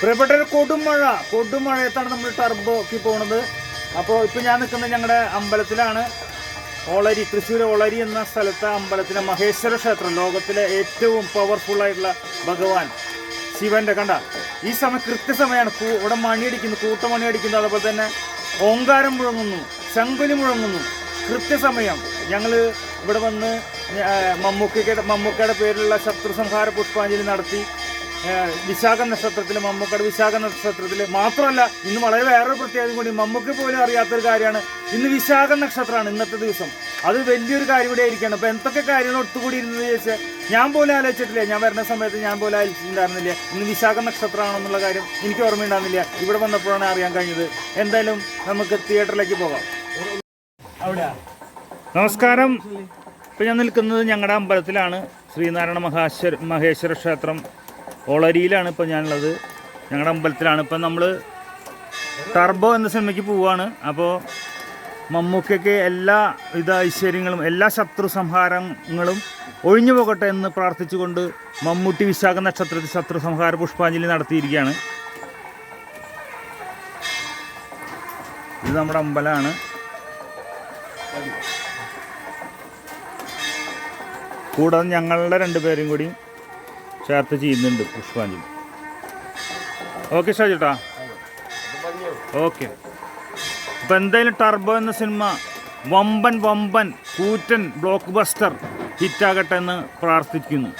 പ്രിയപ്പെട്ട കൊടുമഴ കൊടുമഴയത്താണ് നമ്മൾ ടർബോക്ക് പോണത്. അപ്പോൾ ഇപ്പോൾ ഞാൻ നിൽക്കുന്നത് ഞങ്ങളുടെ അമ്പലത്തിലാണ്. ഓളരി തൃശ്ശൂർ ഓളരി എന്ന സ്ഥലത്തെ അമ്പലത്തിലെ മഹേശ്വര ക്ഷേത്രം ലോകത്തിലെ ഏറ്റവും പവർഫുൾ ആയിട്ടുള്ള ഭഗവാൻ ശിവന്റെ കണ്ട. ഈ സമയം കൃത്യസമയമാണ് ഇവിടെ മണിയടിക്കുന്നു കൂട്ടമണി അടിക്കുന്നു അതുപോലെ തന്നെ ഓങ്കാരം മുഴങ്ങുന്നു ശങ്കുലി മുഴങ്ങുന്നു. കൃത്യസമയം ഞങ്ങൾ ഇവിടെ വന്ന് മമ്മൂക്കയുടെ മമ്മൂക്കയുടെ പേരിലുള്ള ശത്രു സംഹാര പുഷ്പാഞ്ജലി നടത്തി. വിശാഖ നക്ഷത്രത്തിൽ മമ്മൂക്കയുടെ വിശാഖ നക്ഷത്രത്തിൽ മാത്രമല്ല ഇന്ന് വളരെ വേറെ പ്രത്യേകത കൂടി മമ്മൂക്ക് പോലും അറിയാത്തൊരു കാര്യമാണ്. ഇന്ന് വിശാഖ നക്ഷത്രമാണ് ഇന്നത്തെ ദിവസം. അത് വലിയൊരു കാര്യം കൂടി ആയിരിക്കണം. അപ്പൊ എന്തൊക്കെ കാര്യങ്ങൾ ഒത്തുകൂടി ഇരുന്നത് ചോദിച്ചാൽ ഞാൻ പോലും ആലോചിച്ചിട്ടില്ല. ഞാൻ വരുന്ന സമയത്ത് ഞാൻ പോലും ആലോചിച്ചിട്ടുണ്ടായിരുന്നില്ല. ഇന്ന് വിശാഖ നക്ഷത്രമാണെന്നുള്ള കാര്യം എനിക്ക് ഓർമ്മയുണ്ടായിരുന്നില്ല. ഇവിടെ വന്നപ്പോഴാണ് അറിയാൻ കഴിഞ്ഞത്. എന്തായാലും നമുക്ക് തിയേറ്ററിലേക്ക് പോകാം. അവിടെ നമസ്കാരം. ഇപ്പം ഞാൻ നിൽക്കുന്നത് ഞങ്ങളുടെ അമ്പലത്തിലാണ്. ശ്രീനാരായണ മഹാശ്വര മഹേശ്വര ക്ഷേത്രം. ഒളരിയിലാണ് ഇപ്പോൾ ഞാനുള്ളത്. ഞങ്ങളുടെ അമ്പലത്തിലാണ്. ഇപ്പം നമ്മൾ ടർബോ എന്ന സിനിമയ്ക്ക് പോവുകയാണ് അപ്പോൾ മമ്മൂക്കയ്ക്ക് എല്ലാ വിധ ഐശ്വര്യങ്ങളും എല്ലാ ശത്രു സംഹാരങ്ങളും ഒഴിഞ്ഞു പോകട്ടെ എന്ന് പ്രാർത്ഥിച്ചുകൊണ്ട് മമ്മൂട്ടി വിശാഖ നക്ഷത്രത്തിൽ ശത്രു സംഹാര പുഷ്പാഞ്ജലി നടത്തിയിരിക്കുകയാണ്. ഇത് നമ്മുടെ അമ്പലമാണ്. കൂടാതെ ഞങ്ങളുടെ രണ്ടുപേരും കൂടി ചേർത്ത് ചെയ്യുന്നുണ്ട് പുഷ്പാഞ്ജലി. ഓക്കെ ഷാജേട്ടാ ഓക്കെ അപ്പം എന്തായാലും ടർബോ എന്ന സിനിമ വമ്പൻ വമ്പൻ കൂറ്റൻ ബ്ലോക്ക് ബസ്റ്റർ ഹിറ്റാകട്ടെ എന്ന് പ്രാർത്ഥിക്കുന്നു.